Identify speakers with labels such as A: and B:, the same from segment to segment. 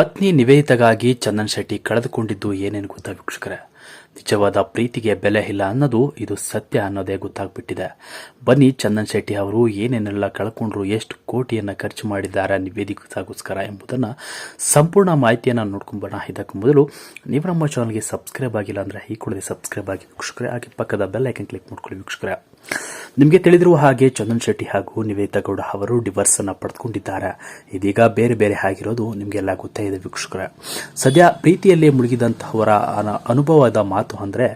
A: ಪತ್ನಿ ನಿವೇದಿತಗಾಗಿ ಚಂದನ್ ಶೆಟ್ಟಿ ಕಳೆದುಕೊಂಡಿದ್ದು ಏನೇನು ಗೊತ್ತಾ ವೀಕ್ಷಕರೇ? ನಿಜವಾದ ಪ್ರೀತಿಗೆ ಬೆಲೆ ಇಲ್ಲ ಅನ್ನೋದು ಇದು ಸತ್ಯ ಅನ್ನೋದೇ ಗೊತ್ತಾಗ್ಬಿಟ್ಟಿದೆ. ಬನ್ನಿ, ಚಂದನ್ ಶೆಟ್ಟಿ ಅವರು ಏನೇನೆಲ್ಲ ಕಳ್ಕೊಂಡ್ರು, ಎಷ್ಟು ಕೋಟಿಯನ್ನು ಖರ್ಚು ಮಾಡಿದ್ದಾರೆ ನಿವೇದಿಕೆಗೋಸ್ಕರ ಎಂಬುದನ್ನು ಸಂಪೂರ್ಣ ಮಾಹಿತಿಯನ್ನು ನೋಡ್ಕೊಂಬೋಣ ಇದಕ್ಕೂ ಮೊದಲು, ನೀವು ನಮ್ಮ ಚಾನಲ್ಗೆ ಸಬ್ಸ್ಕ್ರೈಬ್ ಆಗಿಲ್ಲ ಅಂದರೆ ಈ ಕೂಡಲೇ ಸಬ್ಸ್ಕ್ರೈಬ್ ಆಗಿ ವೀಕ್ಷಕರೇ, ಹಾಗೆ ಪಕ್ಕದ ಬೆಲ್ ಐಕನ್ ಕ್ಲಿಕ್ ಮಾಡ್ಕೊಳ್ಳಿ ವೀಕ್ಷಕರೇ. ನಿಮಗೆ ತಿಳಿದಿರುವ ಹಾಗೆ ಚಂದನ್ ಶೆಟ್ಟಿ ಹಾಗೂ ನಿವೇದಿತಾ ಗೌಡ ಅವರು ಡಿವರ್ಸ್ ಅನ್ನ ಪಡೆದುಕೊಂಡಿದ್ದಾರೆ ಇದೀಗ ಬೇರೆ ಬೇರೆ ಆಗಿರೋದು ನಿಮಗೆಲ್ಲ ಗೊತ್ತೇ ಇದೆ ವೀಕ್ಷಕರೇ. ಸದ್ಯ ಪ್ರೀತಿಯಲ್ಲಿ ಮುಳುಗಿದಂತಹವರ ಅನ- ಮಾತು ಅಂದ್ರೆ,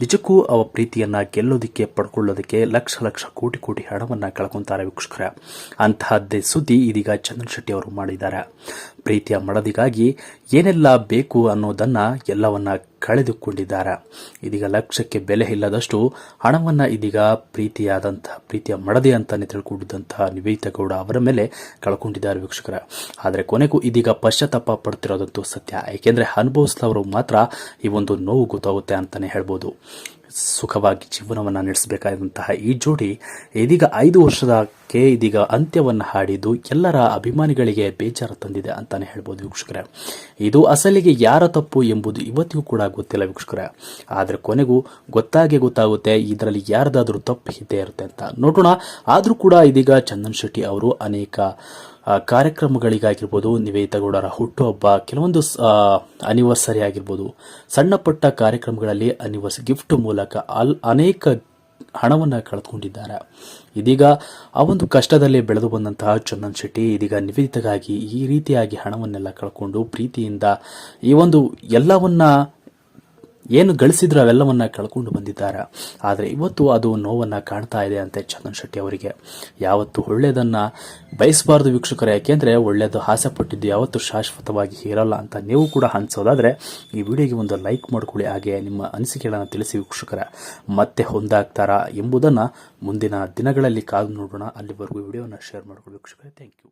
A: ನಿಜಕ್ಕೂ ಅವ ಪ್ರೀತಿಯನ್ನ ಗೆಲ್ಲೋದಕ್ಕೆ, ಪಡ್ಕೊಳ್ಳೋದಕ್ಕೆ ಲಕ್ಷ ಲಕ್ಷ ಕೋಟಿ ಕೋಟಿ ಹಣವನ್ನ ಕಳ್ಕೊಂತಾರೆ ವೀಕ್ಷಕರೇ. ಅಂತಹದ್ದೇ ಸುದ್ದಿ ಇದೀಗ ಚಂದನ್ ಶೆಟ್ಟಿ ಅವರು ಮಾಡಿದ್ದಾರೆ. ಪ್ರೀತಿಯ ಮಡದಿಗಾಗಿ ಏನೆಲ್ಲ ಬೇಕು ಅನ್ನೋದನ್ನ ಎಲ್ಲವನ್ನ ಕಳೆದುಕೊಂಡಿದ್ದಾರೆ. ಇದೀಗ ಲಕ್ಷಕ್ಕೆ ಬೆಲೆ ಇಲ್ಲದಷ್ಟು ಹಣವನ್ನು ಇದೀಗ ಪ್ರೀತಿಯಾದಂತಹ, ಪ್ರೀತಿಯ ಮಡದೆ ಅಂತಾನೆ ತಿಳ್ಕೊಂಡಿದ್ದಂತಹ ನಿವೇದಿತಾ ಗೌಡ ಅವರ ಮೇಲೆ ಕಳ್ಕೊಂಡಿದ್ದಾರೆ ವೀಕ್ಷಕರ. ಆದರೆ ಕೊನೆಗೂ ಇದೀಗ ಪಶ್ಚಾತ್ತಾಪ ಪಡ್ತಿರೋದಂತೂ ಸತ್ಯ. ಏಕೆಂದರೆ ಅನುಭವಿಸಿದವರು ಮಾತ್ರ ಈ ಒಂದು ನೋವು ಗೊತ್ತಾಗುತ್ತೆ ಅಂತಲೇ ಹೇಳ್ಬೋದು. ಸುಖವಾಗಿ ಜೀವನವನ್ನು ನಡೆಸಬೇಕಾದಂತಹ ಈ ಜೋಡಿ ಇದೀಗ ಐದು ವರ್ಷದಕ್ಕೆ ಇದೀಗ ಅಂತ್ಯವನ್ನು ಹಾಡಿದ್ದು ಎಲ್ಲರ ಅಭಿಮಾನಿಗಳಿಗೆ ಬೇಜಾರು ತಂದಿದೆ ಅಂತಾನೆ ಹೇಳ್ಬೋದು ವೀಕ್ಷಕರೇ. ಇದು ಅಸಲಿಗೆ ಯಾರ ತಪ್ಪು ಎಂಬುದು ಇವತ್ತಿಗೂ ಕೂಡ ಗೊತ್ತಿಲ್ಲ ವೀಕ್ಷಕರೇ. ಆದರೆ ಕೊನೆಗೂ ಗೊತ್ತಾಗೆ ಗೊತ್ತಾಗುತ್ತೆ ಇದರಲ್ಲಿ ಯಾರದಾದರೂ ತಪ್ಪು ಇದ್ದೇ ಇರುತ್ತೆ ಅಂತ. ನೋಡೋಣ. ಆದರೂ ಕೂಡ ಇದೀಗ ಚಂದನ್ ಶೆಟ್ಟಿ ಅವರು ಅನೇಕ ಕಾರ್ಯಕ್ರಮಗಳಿಗಾಗಿರ್ಬೋದು ನಿವೇದಿತಗೌಡರ ಹುಟ್ಟುಹಬ್ಬ, ಕೆಲವೊಂದು ಅನಿವರ್ಸರಿ ಆಗಿರ್ಬೋದು ಸಣ್ಣ ಪುಟ್ಟ ಕಾರ್ಯಕ್ರಮಗಳಲ್ಲಿ ಅನಿವರ್ಸ್ ಗಿಫ್ಟ್ ಮೂಲಕ ಅಲ್, ಅನೇಕ ಹಣವನ್ನು ಕಳೆದುಕೊಂಡಿದ್ದಾರೆ. ಇದೀಗ ಆ ಒಂದು ಕಷ್ಟದಲ್ಲಿ ಬೆಳೆದು ಬಂದಂತಹ ಚಂದನ್ ಶೆಟ್ಟಿ ಇದೀಗ ನಿವೇದಿತಗಾಗಿ ಈ ರೀತಿಯಾಗಿ ಹಣವನ್ನೆಲ್ಲ ಕಳ್ಕೊಂಡು ಪ್ರೀತಿಯಿಂದ ಈ ಒಂದು ಎಲ್ಲವನ್ನ ಏನು ಗಳಿಸಿದ್ರು ಅವೆಲ್ಲವನ್ನ ಕಳ್ಕೊಂಡು ಬಂದಿದ್ದಾರೆ. ಆದರೆ ಇವತ್ತು ಅದು ನೋವನ್ನ ಕಾಣ್ತಾ ಇದೆ ಅಂತೆ ಚಂದನ್ ಶೆಟ್ಟಿ ಅವರಿಗೆ. ಯಾವತ್ತು ಒಳ್ಳೆಯದನ್ನು ಬಯಸಬಾರದು ವೀಕ್ಷಕರು, ಯಾಕೆಂದ್ರೆ ಒಳ್ಳೆಯದು ಆಸೆ ಪಟ್ಟಿದ್ದು ಯಾವತ್ತು ಶಾಶ್ವತವಾಗಿ ಇರಲ್ಲ ಅಂತ ನೀವು ಕೂಡ ಹಂಚೋದಾದರೆ ಈ ವಿಡಿಯೋಗೆ ಒಂದು ಲೈಕ್ ಮಾಡ್ಕೊಳ್ಳಿ, ಹಾಗೆ ನಿಮ್ಮ ಅನಿಸಿಕೆಗಳನ್ನು ತಿಳಿಸಿ ವೀಕ್ಷಕರ. ಮತ್ತೆ ಹೊಂದಾಗ್ತಾರಾ ಎಂಬುದನ್ನು ಮುಂದಿನ ದಿನಗಳಲ್ಲಿ ಕಾದು ನೋಡೋಣ. ಅಲ್ಲಿವರೆಗೂ ವಿಡಿಯೋನ ಶೇರ್ ಮಾಡ್ಕೊಳ್ಳಿ ವೀಕ್ಷಕರೇ. Thank you